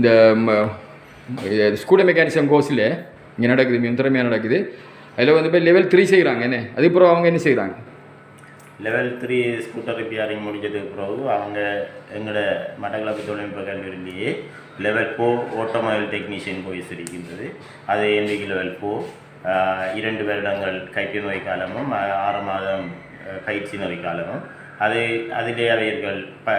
இந்த scooter mechanism கோர்ஸில் இங்கே நடக்குது மிக நடக்குது. அதில் வந்து இப்போ லெவல் த்ரீ செய்கிறாங்க என்ன? அதுக்கப்புறம் அவங்க என்ன செய்கிறாங்க லெவல் த்ரீ ஸ்கூட்டர் ரிப்பேரிங் முடிஞ்சதுக்கு பிறகு அவங்க எங்களோட மட்டக்களப்பு தொழில்நுட்ப கல்லூரியிலேயே level four automobile technician course இருக்கின்றது அது என்விக்கு லெவல் ஃபோர் இரண்டு வருடங்கள் கைட்டு நோய் காலமும் ஆறு மாதம் பயிற்சி நோய் காலமும். அது அதிலே அவர்கள் ப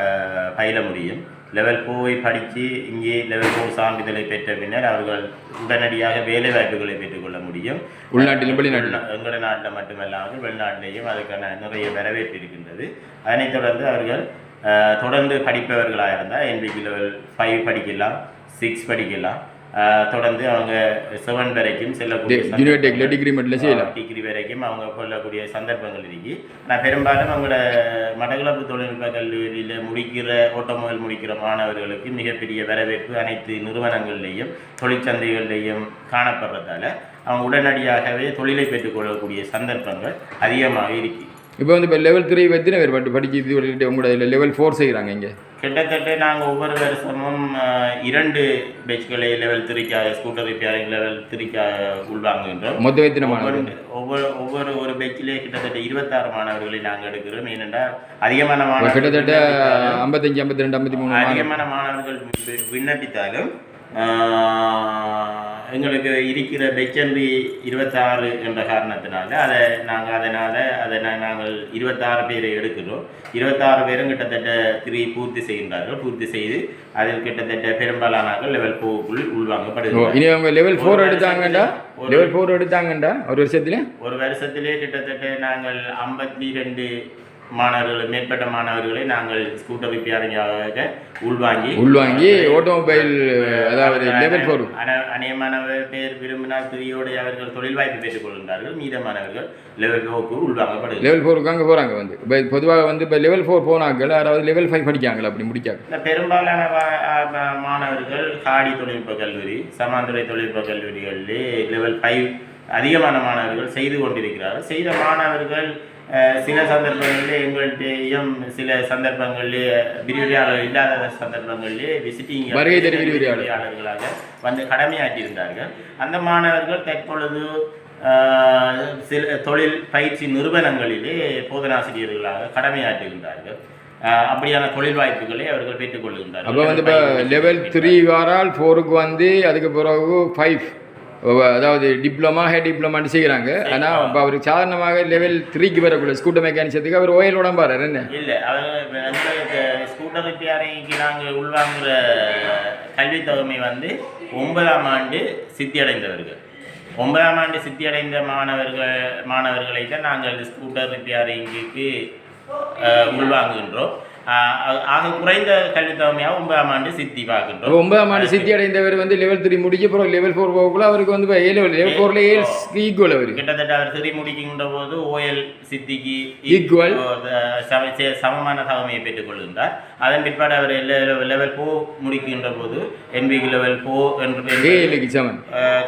பயில முடியும். லெவல் ஃபோரை படித்து இங்கே லெவல் ஃபோர் சான்றிதழை பெற்ற பின்னர் அவர்கள் உடனடியாக வேலை வாய்ப்புகளை பெற்றுக்கொள்ள முடியும். உள்நாட்டிலும் வெளிநாட்டிலும். உள்நா- எங்களோட நாட்டில் மட்டுமல்லாமல் வெளிநாட்டிலேயும் அதுக்கான நிறைய வரவேற்பு இருக்கின்றது. அதனைத் தொடர்ந்து அவர்கள் தொடர்ந்து படிப்பவர்களாக இருந்தால் என்பிக்கு லெவல் ஃபைவ் படிக்கலாம் சிக்ஸ் படிக்கலாம். தொடர்ந்து அவங்க செவன் வரைக்கும் செல்லக்கூடிய டிகிரி மட்டும் செய்யலாம் டிகிரி வரைக்கும் அவங்க கொள்ளக்கூடிய சந்தர்ப்பங்கள் இருக்கு. ஆனால் பெரும்பாலும் அவங்களோட மடகளப்பு தொழில்நுட்ப கல்லூரியில் முடிக்கிற ஆட்டோமொபைல் முடிக்கிற மாணவர்களுக்கு மிகப்பெரிய வரவேற்பு அனைத்து நிறுவனங்கள்லேயும் தொழிற்சந்தைகள்லேயும் காணப்படுறதால அவங்க உடனடியாகவே தொழிலை பெற்றுக்கொள்ளக்கூடிய சந்தர்ப்பங்கள் அதிகமாக இருக்கு. இப்போ வந்து இப்போ லெவல் த்ரீ எத்தனை பேர் பட்டு படிக்க இது சொல்லிட்டு உங்களோட லெவல் ஃபோர் செய்கிறாங்க இங்கே? கிட்டத்தட்ட நாங்கள் ஒவ்வொரு வருஷமும் இரண்டு பெச்களை லெவல் த்ரீக்காக ஸ்கூட்டர் ரிப்பேரிங் லெவல் த்ரீக்காக உள்வாங்குகின்றோம். மொத்தம் எத்தனை மாணவர்கள்? ஒவ்வொரு ஒவ்வொரு ஒரு பெச்சிலே கிட்டத்தட்ட இருபத்தாறு மாணவர்களை நாங்கள் எடுக்கிறோம். ஏனென்றால் அதிகமான மாணவர்கள் கிட்டத்தட்ட ஐம்பத்தஞ்சு ஐம்பத்தி ரெண்டு ஐம்பத்தி மூணு அதிகமான மாணவர்கள் விண்ணப்பித்தாலும் எங்களுக்கு இருக்கிற பெச்சன்றி இருபத்தாறு என்ற காரணத்தினால அதை நாங்கள் அதனால் அதை நாங்கள் இருபத்தாறு பேரை எடுக்கிறோம். இருபத்தாறு பேரும் கிட்டத்தட்ட த்ரீ பூர்த்தி செய்கின்றார்கள். பூர்த்தி செய்து அதில் கிட்டத்தட்ட பெரும்பாலானவர்கள் லெவல் ஃபோருக்குள் இனி அவங்க லெவல் ஃபோர் எடுத்தாங்கண்டா? லெவல் ஃபோர் எடுத்தாங்கண்டா? ஒரு வருஷத்துல? ஒரு வருஷத்திலே கிட்டத்தட்ட நாங்கள் ஐம்பத்தி ரெண்டு மாணவர்கள் மேற்பட்ட மாணவர்களை நாங்கள் ஸ்கூட்டர் ரிப்பேரிங்காக உள்வாங்கி உள்வாங்கி ஆட்டோமொபைல் அதாவது லெவல் ஃபோர் அன- அநேகமான பேர் விரும்பினால் துறையோடு அவர்கள் தொழில் வாய்ப்பு பெற்றுக் கொள்கின்றார்கள். மீதமானவர்கள் லெவல் ஃபோருக்கு உள்வாங்கப்படுகிறார்கள் லெவல் ஃபோருக்கு அங்கே போகிறாங்க வந்து. இப்போ பொதுவாக வந்து இப்போ லெவல் ஃபோர் போனாக்கள் யாராவது லெவல் ஃபைவ் படிக்காங்களா அப்படி முடிக்காங்க பெரும்பாலான மாணவர்கள் காடி தொழில்நுட்ப கல்லூரி சமாந்துறை தொழில்நுட்ப கல்லூரிகளிலே லெவல் ஃபைவ் அதிகமான மாணவர்கள் செய்து கொண்டிருக்கிறார்கள். செய்த மாணவர்கள் சில சந்தர்ப்பங்களிலே எங்கள்கிட்டையும் சில சந்தர்ப்பங்களிலே விரிவுரையாளர் இல்லாத சந்தர்ப்பங்களிலே விசிட்டிங். விரிவுரையாளர்களாக வந்து கடமையாற்றியிருந்தார்கள். அந்த மாணவர்கள் தற்பொழுது சில தொழில் பயிற்சி நிறுவனங்களிலே போதனாசிரியர்களாக கடமையாற்றுகின்றார்கள் அப்படியான தொழில் வாய்ப்புகளை அவர்கள் பெற்றுக்கொள்கின்றார்கள் அப்போ வந்து இப்போ லெவல் த்ரீ வாரால் ஃபோருக்கு வந்து அதுக்கு பிறகு ஃபைவ் அதாவது டிப்ளமா ஹே டிப்ளமான்னு செய்கிறாங்க ஆனால் இப்போ அவருக்கு சாதாரணமாக லெவல் த்ரீக்கு வரக்குள்ள ஸ்கூட்டர் மெக்கானிசத்துக்கு அவர் ஓயில் உடம்பாரு என்ன? இல்லை எங்களுக்கு ஸ்கூட்டர் ரிப்பேரிங்க்கு நாங்கள் உள்வாங்குற கல்வித் தொகை வந்து ஒன்பதாம் ஆண்டு சித்தி அடைந்தவர்கள் ஒன்பதாம் ஆண்டு சித்தி அடைந்த மாணவர்கள் மாணவர்களை தான் நாங்கள் ஸ்கூட்டர் ரிப்பேரிங்குக்கு உள்வாங்குகின்றோம். ஆக குறைந்த கல்வித் தொகையாக ஒன்பதாம் ஆண்டு சித்தி பார்க்கின்றோம். ஒன்பதாம் ஆண்டு சித்தி அடைந்தவர் வந்து லெவல் த்ரீ முடிக்க அப்புறம் லெவல் ஃபோர் போகக்குள்ள அவருக்கு வந்து இப்போ ஏ லெவல் லெவல் ஃபோரில் ஏ ஈக்குவல் அவருக்கு கிட்டத்தட்ட அவர் சிறி முடிக்கின்ற போது ஓஎல் சித்திக்கு சே- சமமான தகமையை பெற்றுக் கொள்கின்றார். அதன் பிற்பாடு அவர் லெவல் ஃபோ முடிக்கின்ற போது என்பிக்கு லெவல் ஃபோ என்று ஏழுக்கு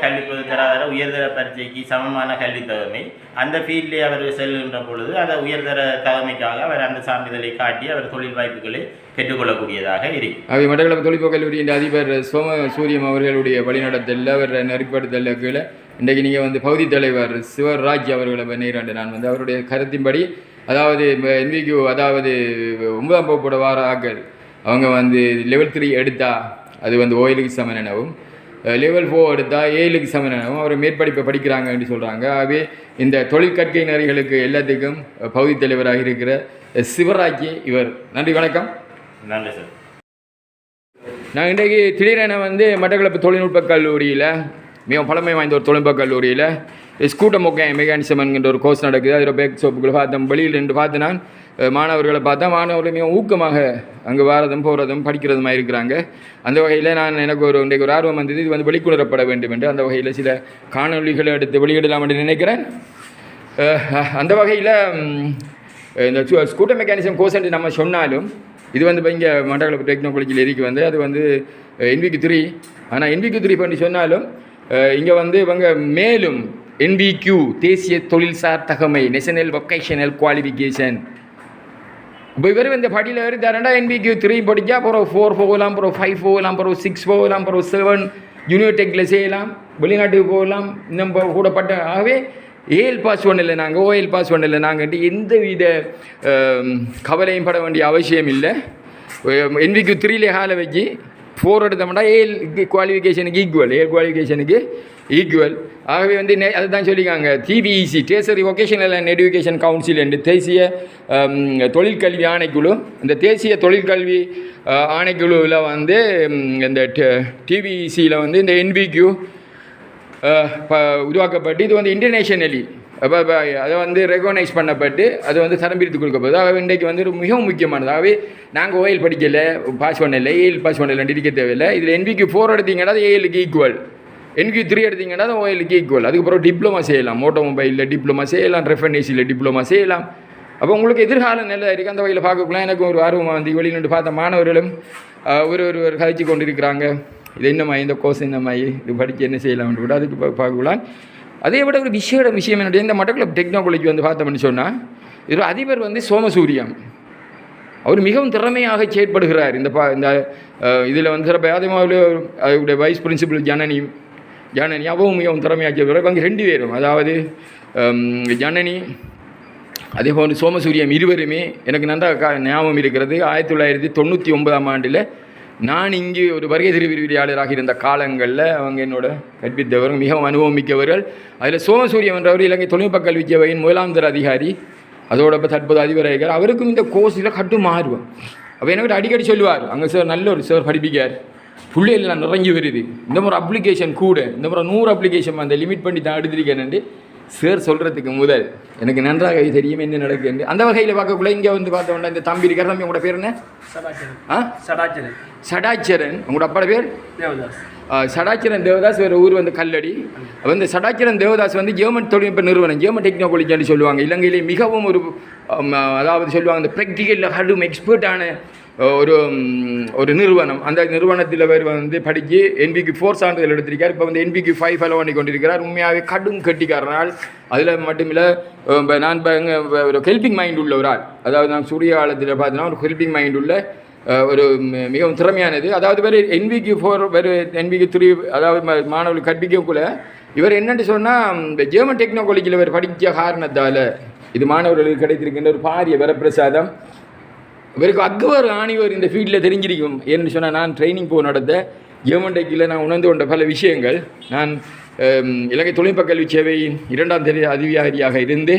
கல்வி பொதுத்தராதர உயர்தர பரீட்சைக்கு சமமான கல்வி தகமை அந்த ஃபீல்டிலே அவர் செல்கின்ற பொழுது அந்த உயர்தர தகமைக்காக அவர் அந்த சான்றிதழை காட்டி அவர் தொழில் வாய்ப்புகளை பெற்றுக்கொள்ளக்கூடியதாக இருக்கும் அவை மட்டக்களப்பு தொழில்நுட்ப கல்லூரியின் அதிபர் சோம சூரியம் அவர்களுடைய வழிநடத்தலில் அவர் நெருக்கப்படுத்தல கீழே இன்றைக்கு நீங்கள் வந்து பகுதி தலைவர் சிவராஜ் அவர்களை நேராண்டு நான் வந்து அவருடைய கருத்தின்படி அதாவது என்விக்யூ அதாவது ஒன்பதாம் வகுப்போட வார ஆக்கள் அவங்க வந்து லெவல் த்ரீ எடுத்தா அது வந்து ஓயிலுக்கு சமன் எனவும் லெவல் ஃபோர் எடுத்தால் ஏழுக்கு சமன் எனவும் அவர் மேற்படிப்பை படிக்கிறாங்கன்னு சொல்கிறாங்க ஆகவே இந்த தொழில் கற்கை நெறிகளுக்கு எல்லாத்துக்கும் பகுதி தலைவராக இருக்கிற சிவராஜ் இவர். நன்றி வணக்கம். நல்ல சார். நான் இன்றைக்கு திடீரென வந்து மட்டக்களப்பு தொழில்நுட்ப கல்லூரியில் மிகவும் பழமை வாய்ந்த ஒரு தொழில்நுட்ப கல்லூரியில் ஸ்கூட்டர் மொக்கை மெக்கானிசம் என்கின்ற ஒரு கோர்ஸ் நடக்குது. அதில் பேக் சோப்புகளை பார்த்தேன் வெளியில் நின்று பார்த்து நான் மாணவர்களை பார்த்தா மாணவர்கள் மிகவும் ஊக்கமாக அங்கே வாரதும் போகிறதும் படிக்கிறதுமா இருக்கிறாங்க. அந்த வகையில் நான் எனக்கு ஒரு இன்றைக்கு ஒரு ஆர்வம் வந்தது இது வந்து வெளிக்கொணரப்பட வேண்டும் என்று. அந்த வகையில் சில காணொளிகளை எடுத்து வெளியிடலாம் என்று நினைக்கிறேன். அந்த வகையில் இந்த ஸ்கூட்டர் மெக்கானிசம் கோர்ஸ் என்று நம்ம சொன்னாலும் இது வந்து இப்போ இங்கே மண்டகலப்பு டெக்னாலஜியில் இருக்கு வந்து அது வந்து என்விக்கு த்ரீ ஆனால் என்விக்கு த்ரீ பண்ணி சொன்னாலும் இங்கே வந்து இவங்க மேலும் என்பிக்யூ தேசிய தொழில்சார் தகமை நேஷனல் வொக்கேஷனல் குவாலிஃபிகேஷன் இப்போ இவர் இந்த படியில் ஏறி தரண்டா த்ரீ படித்தா அப்புறம் ஃபோர் போகலாம் அப்புறம் ஃபைவ் போகலாம் அப்புறம் சிக்ஸ் போகலாம் அப்புறம் செவன் யூனிடெக்கில் செய்யலாம் வெளிநாட்டுக்கு போகலாம் இன்னும் கூடப்பட்ட ஆகவே ஏஎல் பாஸ் ஒன்றும் இல்லை நாங்கள் ஓஎல் பாஸ் ஒன்றும் இல்லை நாங்கள் எந்த வித கவலையும் பட வேண்டிய அவசியம் இல்லை. என்விக்கு த்ரீலே ஹாலை வச்சு ஃபோர் எடுத்தோம்னா ஏஎல் குவாலிஃபிகேஷனுக்கு ஈக்குவல் ஏஎல் குவாலிஃபிகேஷனுக்கு ஈக்குவல் ஆகவே வந்து நெ அதுதான் சொல்லியிருக்காங்க. TVEC tertiary vocational and education council என்று தேசிய தொழிற்கல்வி ஆணைக்குழு. இந்த தேசிய தொழிற்கல்வி ஆணைக்குழுவில் வந்து இந்த டிபிஇசியில் வந்து இந்த என்பிக்யூ உருவாக்கப்பட்டு இது வந்து இன்டர்நேஷனலி அப்போ அதை வந்து ரெகனைஸ் பண்ணப்பட்டு அது வந்து தரம் பிரித்து கொடுக்கப்படுது ஆகவே இன்றைக்கு வந்து மிகவும் முக்கியமானது. ஆகவே நாங்கள் ஓஎல் படிக்கலை பாஸ் பண்ணலை ஏஎல் பாஸ் பண்ணலை இருக்க தேவையில்லை. இதில் என்பிக்கு ஃபோர் எடுத்தீங்கன்னா அது ஏஎலுக்கு ஈக்குவல் என்கியூ த்ரீ எடுத்தீங்கன்னா அது ஓஎலுக்கு ஈக்குவல் அதுக்கப்புறம் டிப்ளமா செய்யலாம். ஆட்டோமொபைலில் டிப்ளமா செய்யலாம் ரெஃபனேசியில் டிப்ளமா செய்யலாம். அப்போ உங்களுக்கு எதிர்காலம் நல்லா இருக்குது அந்த வகையில் பார்க்கக்குள்ள எனக்கு ஒரு ஆர்வமாக வந்து வெளியில் பார்த்த மாணவர்களும் ஒரு ஒரு ஒரு கதைச்சு கொண்டு இருக்கிறாங்க இது என்னம்மா இந்த கோர்ஸ் என்னம்மா இது படித்து என்ன செய்யலாம்னு கூட அதுக்கு பார்க்கலாம் அதே விட ஒரு விஷயம் விஷயம் என்னுடைய இந்த மட்டக்களப் டெக்னாலஜி வந்து பார்த்தோம்னு சொன்னால் இதில் அதிபர் வந்து சோமசூரியம். அவர் மிகவும் திறமையாக செயற்படுகிறார். இந்த பா இந்த இதில் வந்து சிறப்பு அதேமாதிரி அவருடைய வைஸ் பிரின்சிபல் ஜனனி ஜனனி அவவும் மிகவும் திறமையாக செயற்படுறார் அங்கே ரெண்டு பேரும் அதாவது ஜனனி அதே போன்று சோமசூரியம் இருவருமே எனக்கு நன்றாக கா- ஞாபகம் இருக்கிறது. ஆயிரத்தி தொள்ளாயிரத்தி தொண்ணூற்றி ஒன்பதாம் ஆண்டில் நான் இங்கே ஒரு வருகை திருவிரியாளராக இருந்த காலங்களில் அவங்க என்னோட கற்பித்தவர்கள் மிகவும் அனுபவம் மிக்கவர்கள் அதில் சோமசூரியம் என்றவர் இலங்கை தொழில்நுட்ப கல்வி சேவையின் முதலாம் தர அதிகாரி. அதோட தற்போது அதிபராகிறார் அவருக்கும் இந்த கோர்ஸில் கட்டும் ஆர்வம். அப்போ எனக்கு அடிக்கடி சொல்லுவார் அங்கே சார் நல்ல ஒரு சார் படிப்பிக்கார். பிள்ளைகள் நிறங்கி வருது. இந்த முறை அப்ளிகேஷன் கூட இந்த முறை நூறு அப்ளிகேஷன் அந்த லிமிட் பண்ணி தான் எடுத்திருக்கேன் சார் சொல்கிறதுக்கு முதல். எனக்கு நன்றாக தெரியும் என்ன நடக்குது அந்த வகையில் பார்க்கக்குள்ள இங்கே வந்து பார்த்தோம்னா இந்த தம்பி இருக்கிற தம்பி உங்களோட பேர் என்ன? சடாச்சரன் ஆ? சடாச்சரன் சடாச்சரன் உங்களோட அப்பா பேர்? தேவதாஸ். சடாச்சரன் தேவதாஸ் வேறு ஊர் வந்து கல்லடி. இந்த சடாச்சரன் தேவதாஸ் வந்து ஜெர்மன் தொழில்நுட்ப நிறுவனம் ஜெர்மன் டெக்னாலஜின்னு சொல்லுவாங்க. இலங்கையிலே மிகவும் ஒரு அதாவது சொல்லுவாங்க இந்த ப்ராக்டிக்கலில் கடும் எக்ஸ்பர்ட்டான ஒரு ஒரு நிறுவனம். அந்த நிறுவனத்தில் அவர் வந்து படித்து என்பிக்கு ஃபோர் சான்றிதழ் எடுத்திருக்கார். இப்போ வந்து என்பிக்கு ஃபைவ் ஃபாலோ பண்ணி கொண்டிருக்கிறார். உண்மையாகவே கடும் கட்டிக்காரனால் அதில் மட்டுமில்லை நான் இப்ப ஒரு ஹெல்பிங் மைண்ட் உள்ள ஒரு ஆள். அதாவது நான் சூரிய காலத்தில் பார்த்தீங்கன்னா ஒரு ஹெல்பிங் மைண்ட் உள்ள ஒரு மிகவும் திறமையானது. அதாவது வேறு என்பிக்கு ஃபோர் வேறு என்பிக்கு த்ரீ அதாவது மாணவர்கள் கற்பிக்கக்குள்ள இவர் என்னென்னு சொன்னால் இந்த ஜெர்மன் டெக்னாலஜியில் இவர் படித்த காரணத்தால் இது மாணவர்களுக்கு கிடைத்திருக்கின்ற ஒரு பாரிய வரப்பிரசாதம். இவருக்கு அக்பர் ஆணிவர் இந்த ஃபீல்டில் தெரிஞ்சிருக்கும். ஏன்னு சொன்னால் நான் ட்ரைனிங் போக நடத்த ஜெர்மன் டெக்கில் நான் உணர்ந்து கொண்ட பல விஷயங்கள். நான் இலங்கை தொழில்நுட்ப கல்வி சேவையின் இரண்டாம் தெரிய அதிகாரியாக இருந்து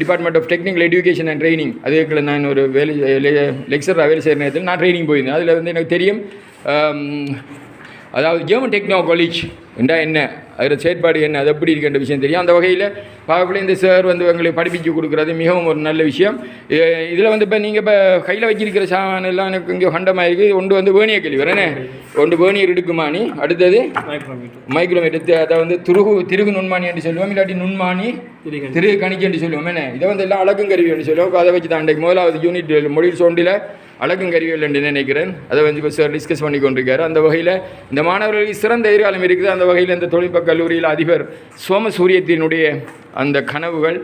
department of technical education and training அதுக்குள்ள நான் ஒரு வேலை லெக்சராக வேலை செய்கிற நேரத்தில் நான் ட்ரைனிங் போயிருந்தேன். அதில் வந்து எனக்கு தெரியும் அதாவது ஜெர்மன் டெக்னோ காலேஜ் என்றா என்ன? அதில் செயற்பாடு என்ன? அது எப்படி இருக்கின்ற விஷயம் தெரியும். அந்த வகையில் பார்க்கக்குள்ள இந்த சார் வந்து எங்களுக்கு படிப்பிச்சு கொடுக்குறது மிகவும் ஒரு நல்ல விஷயம். இதில் வந்து இப்போ நீங்கள் இப்போ கையில் வச்சிருக்கிற சாமான் எல்லாம் எனக்கு இங்கே ஹண்டமாக இருக்குது ஒன்று வந்து வேணிய கேள்வி. வரேனே ஒன்று வேணியர் எடுக்குமானி அடுத்தது? மைக்ரோமீட்டர் மைக்ரோமீட்டர் அதை வந்து திருகு திருகு நுண்மானி என்று சொல்லுவோம். இல்லாட்டி நுண்மானி திரிகன் திரு கணிக்கு என்று சொல்லுவோம். என்ன? இதை வந்து எல்லாம் அழகும் கருவி என்று சொல்லுவோம். அதை வச்சு தான் அன்றைக்கு முதலாவது யூனிட் மொழியில் சோண்டில் அழகும் கருவிகள் என்று நினைக்கிறேன். அதை வந்து சார் டிஸ்கஸ் பண்ணி கொண்டிருக்காரு அந்த வகையில் இந்த மாணவர்களுக்கு சிறந்த எதிர்காலம் இருக்குது. அந்த வகையில் இந்த தொழில்நுட்ப கல்லூரியில் அதிபர் சோமசூரியத்தினுடைய அந்த கனவுகள்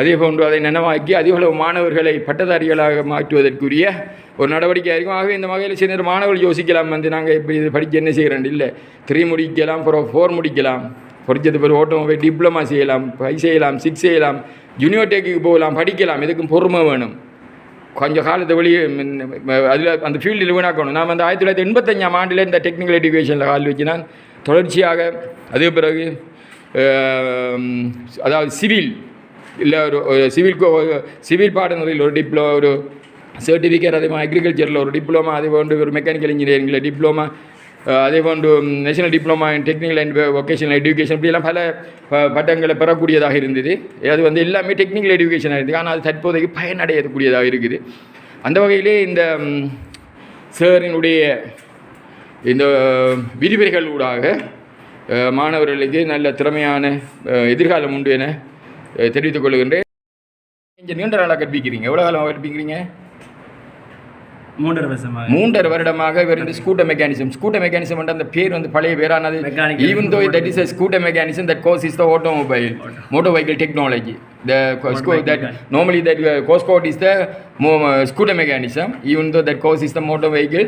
அதே போன்று அதை நனவாக்கி அதிகளவு மாணவர்களை பட்டதாரிகளாக மாற்றுவதற்குரிய ஒரு நடவடிக்கை இருக்கும். ஆகவே இந்த வகையில் சில மாணவர்கள் யோசிக்கலாம். வந்து நாங்கள் இப்படி இது படிக்க என்ன செய்கிறோம் இல்லை த்ரீ முடிக்கலாம் அப்புறம் ஃபோர் முடிக்கலாம். படித்தது பிறகு ஓட்டோமொபைல் டிப்ளமா செய்யலாம் ஃபைவ் செய்யலாம் சிக்ஸ் செய்யலாம் ஜூனியர் டெக்குக்கு போகலாம் படிக்கலாம். இதுக்கும் பொறுமை வேணும். கொஞ்சம் காலத்தை வெளியே அதில் அந்த ஃபீல்டில் வீணாக்கணும். நான் வந்து ஆயிரத்தி தொள்ளாயிரத்தி எண்பத்தஞ்சாம் ஆண்டில் இந்த டெக்னிக்கல் எஜுகேஷனில் கால் வச்சு நான் தொடர்ச்சியாக அதே பிறகு அதாவது சிவில் இல்லை ஒரு சிவில் கோ சிவில் பாடநெறியில் ஒரு டிப்ளோ ஒரு சர்டிஃபிகேட் அதே மாதிரி அக்ரிகல்ச்சரில் ஒரு டிப்ளமா அதே போன்று ஒரு மெக்கானிக்கல் இன்ஜினியரிங்கில் டிப்ளமா அதே போன்று national diploma in technical and vocational education இப்படியெல்லாம் பல ப- பட்டங்களை பெறக்கூடியதாக இருந்தது. அது வந்து எல்லாமே டெக்னிக்கல் எஜுகேஷனாக இருந்தது. ஆனால் அது தற்போதைக்கு பயனடையக்கூடியதாக இருக்குது. அந்த வகையிலே இந்த ம், சாரினுடைய இந்த விரிவுரைகள் ஊடாக மாணவர்களுக்கு நல்ல திறமையான எதிர்காலம் உண்டு என தெரிவித்துக் கொள்கின்றேன். நீண்ட நாளாக கற்பிக்கிறீங்க. எவ்வளோ காலமாக கற்பிக்கிறீங்க? மூன்றரை வருடமாக இவர் வந்து ஸ்கூட்டர் மெக்கானிசம் ஸ்கூட்டர் மெக்கானிசம் அந்த பேர் வந்து பழைய பேரானது. Even though that is a scooter mechanism that course is the automobile motor vehicle technology that uh, course code is the mo- uh, scooter mechanism, even though that course is the motor vehicle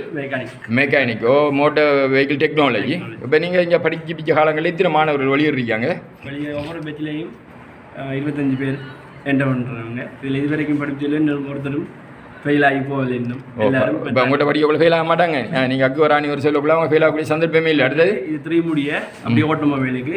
mechanic or motor vehicle technology இப்போ நீங்கள் இங்கே படிக்க பிடிச்ச காலங்களில் இத்தனை மாணவர்கள் வெளியிடுறீங்க வெளியே ஒவ்வொரு பேச்சிலையும் இருபத்தஞ்சு பேர் என்டர் பண்ணுறவங்க இதில் இது வரைக்கும் படிச்சதில் இன்னும் ஒருத்தரும் ஃபெயில் ஆகி போகல இன்னும் எல்லாரும் இப்போ உங்கள்கிட்ட படிக்கக்குள்ள ஃபெயில் ஆக மாட்டாங்க நீங்கள் அக்கு ஒரு ஆணி ஒரு சொல்லக்குள்ள அவங்க ஃபெயில் ஆகக்கூடிய சந்தர்ப்பமே இல்லை அடுத்தது இது த்ரீ முடிய அப்படியே ஆட்டோமொபைலுக்கு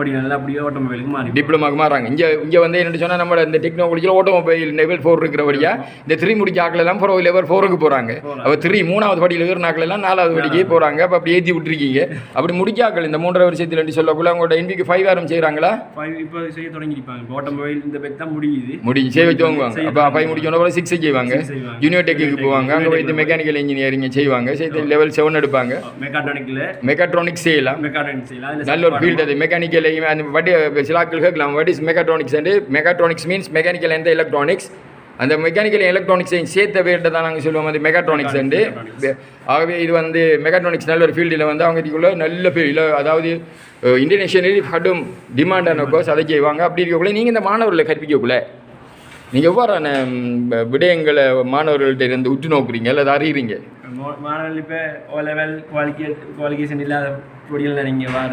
படி அப்படியே ஆட்டோமொபைலுக்கு மாறி டிப்ளமாக்கு மாறாங்க. இங்கே இங்கே வந்து என்ன சொன்னால் நம்ம இந்த டெக்னாலஜியில் ஆட்டோமொபைல் லெவல் ஃபோர் இருக்கிறபடியா இந்த த்ரீ முடிக்க ஆக்கள் எல்லாம் ஃபோர் லெவல் ஃபோருக்கு போகிறாங்க அப்போ த்ரீ மூணாவது படியில் இருக்கிற எல்லாம் நாலாவது படிக்கே போகிறாங்க அப்போ அப்படி ஏற்றி விட்டுருக்கீங்க. அப்படி முடிக்க ஆக்கள் இந்த மூன்றரை வருஷத்தில் சொல்லக்குள்ள உங்களோட என்பிக்கு ஃபைவ் ஆரம் செய்கிறாங்களா ஃபைவ் இப்போ செய்ய தொடங்கியிருப்பாங்க. ஆட்டோமொபைல் இந்த பேக் தான் முடியுது. முடிஞ்சு செய்ய வச்சு வாங்குவாங்க. அப்போ ஃபைவ் கூட சிக்ஸ் செய்வாங்க. Six செய்வாங்க. ஜூனியர் டெக்கு போவாங்க. அங்கே போயிட்டு மெக்கானிக்கல் இன்ஜினியரிங் செய்வாங்க. செய்து லெவல் செவன் எடுப்பாங்க. மெக்காட்ரானிக்கில் மெக்காட்ரானிக்ஸ் செய்யலாம். மெக்காட்ரானிக் செய்யலாம். நல்ல ஒரு ஃபீல்டு அது. மெக்கானிக்கல் அந்த வட்டி சிலாக்கள் கேட்கலாம். What is mechatronics and mechatronics means mechanical and electronics அந்த மெக்கானிக்கல் எலக்ட்ரானிக்ஸையும் சேர்த்த வேர்ட்டை தான் நாங்கள் சொல்லுவோம். அது மெக்காட்ரானிக்ஸ் அண்டு ஆகவே இது வந்து மெக்காட்ரானிக்ஸ் நல்ல ஒரு ஃபீல்டில் வந்து அவங்க இதுக்குள்ள நல்ல ஃபீல்டில் அதாவது இன்டர்நேஷனலி கடும் டிமாண்டான கோர்ஸ் அதை செய்வாங்க. அப்படி இருக்கக்குள்ள நீங்கள் இந்த மாணவர்களை கற்பிக்கக்குள்ள நீங்கள் எவ்வாறான விடயங்களை மாணவர்கள்ட்ட இருந்து உற்று நோக்குறீங்க? அல்லது அறியுறீங்க? மோ- மாணவர்கள் இப்போ ஓ லெவல் குவாலிஃபிகே குவாலிஃபிகேஷன் இல்லாத பொடியில் நீங்கள் வார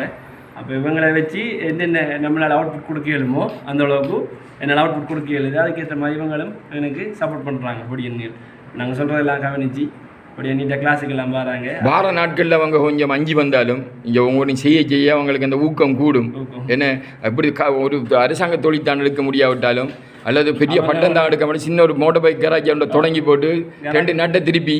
அப்போ இவங்களை வச்சு என்னென்ன நம்மளால் அவுட்புட் கொடுக்க இயலுமோ அந்த அளவுக்கு என்னால் அவுட்புட் கொடுக்க இயலுது. அதுக்கேற்ற மாதிரி இவங்களும் எனக்கு சப்போர்ட் பண்ணுறாங்க பொடியன்கள் நாங்கள் சொல்கிறதெல்லாம் கவனித்து பொடிய நீட்டாக கிளாஸுக்கு எல்லாம் வராங்க வார நாட்களில் அவங்க கொஞ்சம் அஞ்சு வந்தாலும் இங்கே ஒவ்வொன்றும் செய்ய செய்ய அவங்களுக்கு அந்த ஊக்கம் கூடும். என்ன? அப்படி க ஒரு அரசாங்க தொழில் தான் எடுக்க முடியாவிட்டாலும் அல்லது பெரிய பட்டம் தான் எடுக்க முடியும் சின்ன ஒரு மோட்டர் பைக் கராஜ் தொடங்கி போட்டு ரெண்டு நட்டை திருப்பி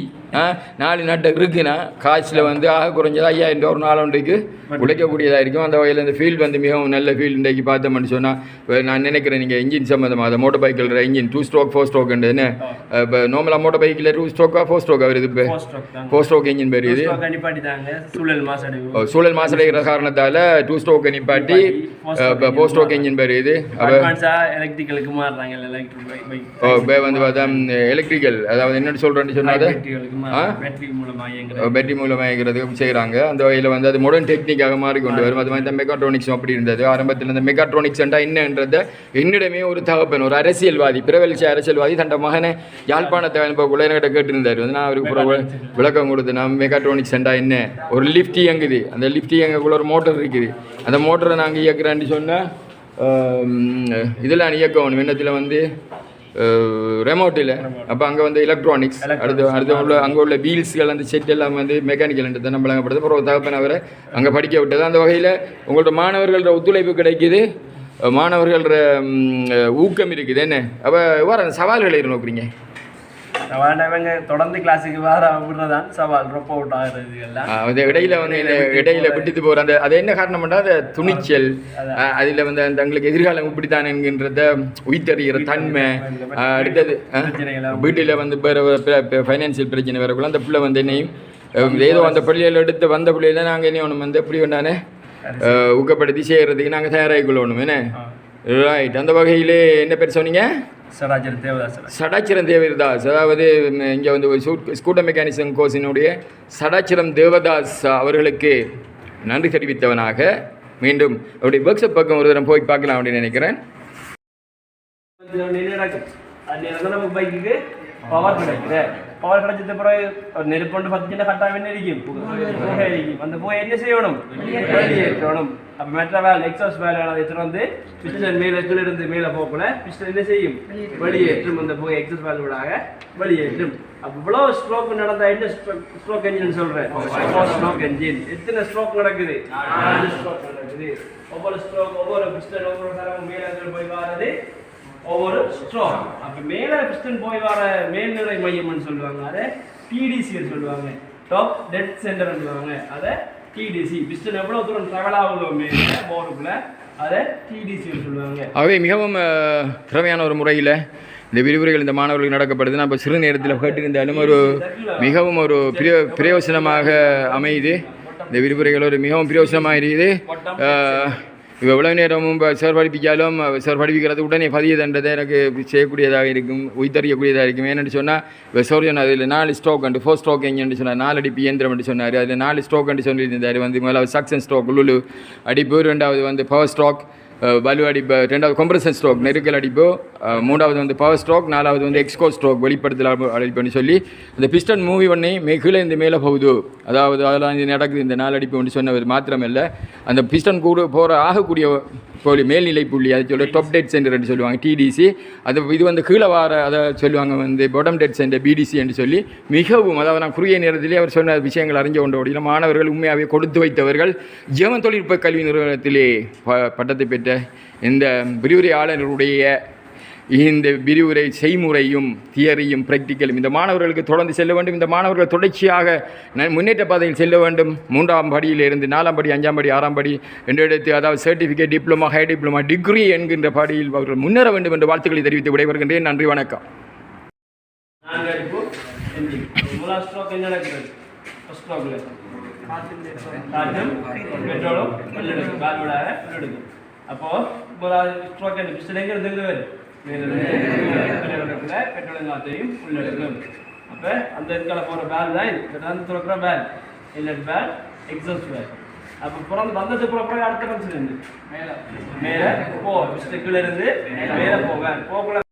நாலு நட்டை இருக்குன்னா காசில் வந்து ஆக குறைஞ்சது ஐயாயிரம் ரூபா ஒரு நாலொன்றைக்கு உழைக்கக்கூடியதாக இருக்கும் அந்த வகையில் இந்த ஃபீல்டு வந்து மிகவும் நல்ல ஃபீல்டு இன்றைக்கு பார்த்தோம்னு சொன்னால் நான் நினைக்கிறேன் நீங்கள் இன்ஜின் சம்மந்தமாக அந்த மோட்டர் பைக்கில் engine two stroke four stroke என்ன? இப்போ நார்மலாக மோட்டர் பைக்கில் டூ ஸ்ட்ரோக்கா ஃபோர் ஸ்ட்ரோக்கா வருது இப்போ? ஃபோர் ஸ்ட்ரோக் இன்ஜின் பேர் இது ஸ்ட்ரோக் நிப்பாட்டிட்டாங்க. சூழல் மாசடைகிற காரணத்தால் டூ ஸ்ட்ரோக்கை நிப்பாட்டி ஃபோர் ஸ்ட்ரோக் இன்ஜின் பேர் இது அப்போ அட்வான்ஸாக எலக்ட்ரிக்கலுக்கு மாறுறாங்க இப்போ வந்து பார்த்தா எலக்ட்ரிக்கல் அதாவது என்னென்னு சொல்கிறேன்னு சொன்னால் பேட்டரி மூலமாக இயங்கிறதுக்கு செய்கிறாங்க அந்த வகையில் வந்து அது மாடர்ன் டெக்னிக்காக மாறிக்கொண்டு வரும். அது மாதிரி இந்த மெக்காட்ரானிக்ஸும் அப்படி இருந்தது. ஆரம்பத்தில் இந்த மெக்காட்ரானிக்ஸ் என்னன்றத என்னிடமே ஒரு தகப்பன் ஒரு அரசியல்வாதி பிரபலிச்ச அரசியல்வாதி தன் மகனை யாழ்ப்பாணத்தை அனுப்பக்குள்ள என்கிட்ட கேட்டிருந்தார். வந்து நான் அவருக்கு விளக்கம் கொடுத்து நான் மெக்காட்ரானிக்ஸ் என்ன? ஒரு லிஃப்ட் இயங்குது. அந்த லிஃப்ட் இயங்கக்குள்ள ஒரு மோட்டர் இருக்குது. அந்த மோட்டரை நாங்கள் இயக்குறேன்னு சொன்னால் இதெல்லாம் இயக்கணும் விண்ணத்தில் வந்து ரெமோட்டில் அப்போ அங்கே வந்து எலக்ட்ரானிக்ஸ் அடுத்து அடுத்து உள்ள அங்கே உள்ள வீல்ஸ்கள் அந்த செட் எல்லாம் வந்து மெக்கானிக்கல் தான் நம்ம வழங்கப்படுது அப்புறம் தகப்பன் அவரை அங்கே படிக்க விட்டது. அந்த வகையில் உங்களோட மாணவர்களோட ஒத்துழைப்பு கிடைக்குது. மாணவர்களோட ஊக்கம் இருக்குது. என்ன? அப்போ அந்த சவால்களை நோக்குறீங்க வேண்டவங்க தொடர்ந்து கிளாஸுக்கு வர விடுறதான் சவால். ட்ராப் அவுட் ஆகுறது எல்லாம் அது இடையில வந்து இடையில விட்டுட்டு போகிற அந்த அது என்ன காரணம் பண்ணால் அந்த துணிச்சல். அதில் வந்து அந்த தங்களுக்கு எதிர்காலம் இப்படித்தான் என்கின்றத உயிர்த்தறிகிற தன்மை. அடுத்தது வீட்டில் வந்து வேறு ஃபைனான்சியல் பிரச்சனை வரக்குள்ள அந்த பிள்ளை வந்து என்னையும் ஏதோ அந்த பிள்ளைகள் எடுத்து வந்த பிள்ளையில நாங்கள் என்ன ஒன்று வந்து எப்படி வேண்டானே ஊக்கப்படுத்தி செய்கிறதுக்கு நாங்கள் தயாராகி கொள்ளணும் என்ன ரைட் அந்த வகையிலே என்ன பேர் சொன்னீங்க? சடாச்சர் தேவதாசர் சடாச்சிரம் தேவதாஸ். அதாவது இங்கே வந்து ஒரு ஸ்கூட்டர் மெக்கானிசம் கோர்ஸினுடைய சடாச்சிரம் தேவதாஸ் அவர்களுக்கு நன்றி தெரிவித்தவனாக மீண்டும் அவருடைய ஒர்க் ஷாப் பக்கம் ஒரு தரம் போய் பார்க்கலாம் அப்படின்னு நினைக்கிறேன். பவர் கிடைச்சது பிறகு ஒரு நெருப்பொண்டு பத்துச்சுன்னா கட்டாம என்ன இருக்கும் புகை இருக்கும் அந்த புகை என்ன செய்யணும்? வெளியேற்றணும். அப்போ மெட்ரோ வேல் எக்ஸாஸ் வேல் எடுத்துட்டு வந்து? பிஸ்டன் மேலே கீழே இருந்து மேலே போகக்குள்ள பிஸ்டன் என்ன செய்யும்? வெளியேற்றும். அந்த புகை எக்ஸாஸ் வேல் விடாக வெளியேற்றும். அப்போ இவ்வளோ ஸ்ட்ரோக் நடந்தா என்ன ஸ்ட்ரோக் என்ஜின் சொல்கிறேன் ஸ்ட்ரோக் என்ஜின் எத்தனை ஸ்ட்ரோக் நடக்குது? நாலு. ஸ்ட்ரோக் நடக்குது. ஒவ்வொரு ஸ்ட்ரோக் ஒவ்வொரு பிஸ்டன் ஒவ்வொரு தரம் மேலே போய் வாரது ஒவ்வொரு ஸ்ட்ரோக் அப்போ மேலே பிஸ்டன் போய் வர மேல்நிலை மையம்னு சொல்லுவாங்க. அதை டிடிசின்னு சொல்லுவாங்க. டாப் டெட் சென்டர்னு சொல்லுவாங்க. அதை டிடிசி பிஸ்டன் எவ்வளோ தூரம் ட்ராவல் ஆகுதோ மேலே போர்டுக்குள்ள அதை டிடிசின்னு சொல்லுவாங்க. ஆகவே மிகவும் திறமையான ஒரு முறையில் இந்த விரிவுரைகள் இந்த மாணவர்களுக்கு நடக்கப்படுது. நான் இப்போ சிறு நேரத்தில் கேட்டிருந்தாலும் ஒரு மிகவும் ஒரு பிரிய பிரயோசனமாக அமையுது. இந்த விரிவுரைகள் ஒரு மிகவும் பிரயோசனமாக இருக்குது. அஹ், இப்போ நேரமும் இப்போ சார் படிப்பிச்சாலும் சார் படிப்பிக்கிறது உடனே பதியதுன்றதை எனக்கு செய்யக்கூடியதாக இருக்கும் உயிர்த்தறியக்கூடியதாக இருக்கும். ஏன்னு சொன்னால் இப்போ சோரியன் அதில் நாலு ஸ்ட்ரோக் அண்டு ஃபோர் ஸ்ட்ரோக் எங்கன்னு சொன்னார் நாலு அடிப்பு இயந்திரம் சொன்னார். அதில் நாலு ஸ்ட்ரோக் சொல்லியிருந்தார். வந்து முதலாவது சக்ஸன் ஸ்ட்ரோக் லுலு அடிப்பு. ரெண்டாவது வந்து பவர் ஸ்ட்ரோக் வலு அடிப்பு ரெண்டாவது கொம்ப்ரஷன் ஸ்ட்ரோக் நெருக்கல் அடிப்பு மூணாவது வந்து பவர் ஸ்ட்ரோக் நாலாவது வந்து எக்ஸ்கோ ஸ்ட்ரோக் வெளிப்படுத்தல் அடிப்புன்னு சொல்லி அந்த பிஸ்டன் மூவி பண்ணி மிகில இந்த மேலே போகுது. அதாவது அதெல்லாம் இது நடக்குது இந்த நாள் அடிப்பு ஒன்று சொன்னவர் மாத்திரமல்ல. அந்த பிஸ்டன் கூட போகிற ஆகக்கூடிய புள்ளி மேல்நிலை புள்ளி அதை சொல்ல டாப் டெட் சென்டர்னு சொல்லுவாங்க டிடிசி அது இது வந்து கீழே வார அதை சொல்லுவாங்க வந்து பொடம் டெட் சென்டர் பிடிசி என்று சொல்லி மிகவும் அதாவது நான் குறுகிய நேரத்திலே அவர் சொன்ன விஷயங்கள் அறிஞ்ச கொண்ட மாணவர்கள் உண்மையாகவே கொடுத்து வைத்தவர்கள் ஜெவன் தொழில்நுட்ப கல்வி நிறுவனத்திலே ப- பட்டத்தை பெற்று இந்த விரிவுரையாளர்களுடைய இந்த விரிவுரை செய்முறையும் தியரியும் பிராக்டிக்கலும் இந்த மாணவர்களுக்கு தொடர்ந்து செல்ல வேண்டும். இந்த மாணவர்கள் தொடர்ச்சியாக முன்னேற்ற பாதையில் செல்ல வேண்டும். மூன்றாம் படியிலிருந்து நாலாம் படி அஞ்சாம் படி ஆறாம் படி என்று எடுத்து அதாவது certificate diploma high diploma degree என்கின்ற படியில் அவர்கள் முன்னேற வேண்டும் என்று வாழ்த்துக்களை தெரிவித்து விடைபெறுகின்றேன். நன்றி வணக்கம். பெட்ரோலும் கால் விடாத என்ன பிஸ்டல் எங்க இருந்து இருந்து வருது பெட்ரோல் காத்தையும் உள்ளெடுக்கும் அப்போ அந்த இதுக்கால போகிற பேல் தான் இது திறக்கிற பேல் இல்லட் பேல் எக்ஸாஸ்ட் பேல் அப்போ பிறந்து வந்தது புறப்பட அடுத்த மேலே மேலே போ கீழே இருந்து மேலே போவேன் போகல